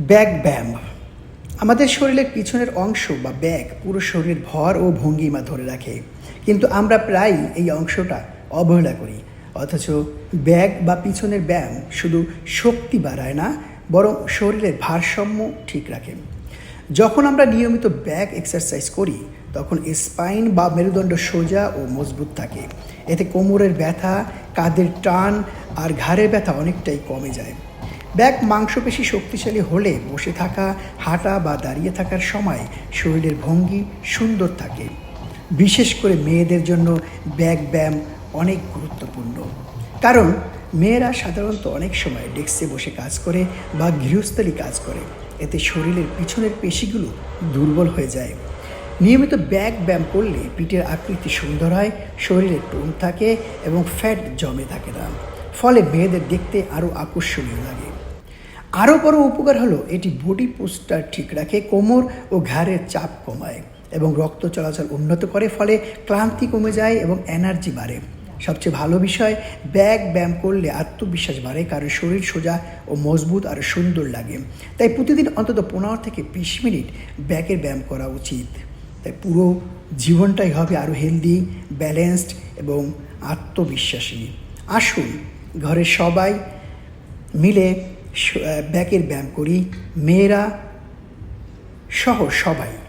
Back ব্যায়াম। আমাদের শরীরের পিছনের অংশ বা ব্যাগ পুরো শরীরের ভর ও ভঙ্গিমা ধরে রাখে। কিন্তু আমরা প্রায়ই এই অংশটা অবহেলা করি। অথচ ব্যাগ বা পিছনের ব্যায়াম শুধু শক্তি বাড়ায় না, বরং শরীরের ভারসাম্য ঠিক রাখে। যখন আমরা নিয়মিত ব্যাক এক্সারসাইজ করি, তখন স্পাইন বা মেরুদণ্ড সোজা ও মজবুত থাকে। এতে কোমরের ব্যথা, কাঁধের টান আর ঘাড়ের ব্যথা অনেকটাই কমে যায়। ব্যাক মাংসপেশি শক্তিশালী হলে বসে থাকা, হাঁটা বা দাঁড়িয়ে থাকার সময় শরীরের ভঙ্গি সুন্দর থাকে। বিশেষ করে মেয়েদের জন্য ব্যাক ব্যায়াম অনেক গুরুত্বপূর্ণ। কারণ মেয়েরা সাধারণত অনেক সময় ডেস্কে বসে কাজ করে বা গৃহস্থলী কাজ করে। এতে শরীরের পিছনের পেশিগুলো দুর্বল হয়ে যায়। নিয়মিত ব্যাক ব্যায়াম করলে পিঠের আকৃতি সুন্দর হয়, শরীরে টোন থাকে এবং ফ্যাট জমে থাকে না। ফলে মেয়েদের দেখতে আরও আকর্ষণীয় লাগে। আরও বড় উপকার হলো, এটি বডি পোস্টার ঠিক রাখে, কোমর ও ঘাড়ের চাপ কমায় এবং রক্ত চলাচল উন্নত করে, ফলে ক্লান্তি কমে যায় এবং এনার্জি বাড়ে। সবচেয়ে ভালো বিষয়, ব্যাগ ব্যায়াম করলে আত্মবিশ্বাস বাড়ে, কারণ শরীর সোজা ও মজবুত আর সুন্দর লাগে। তাই প্রতিদিন অন্তত পনেরো থেকে বিশ মিনিট ব্যাগের ব্যায়াম করা উচিত। তাই পুরো জীবনটাই হবে আরও হেলদি, ব্যালেন্সড এবং আত্মবিশ্বাসী। আসুন, ঘরের সবাই মিলে ব্যাকের ব্যায়াম করি। মেয়েরা সহ সবাই।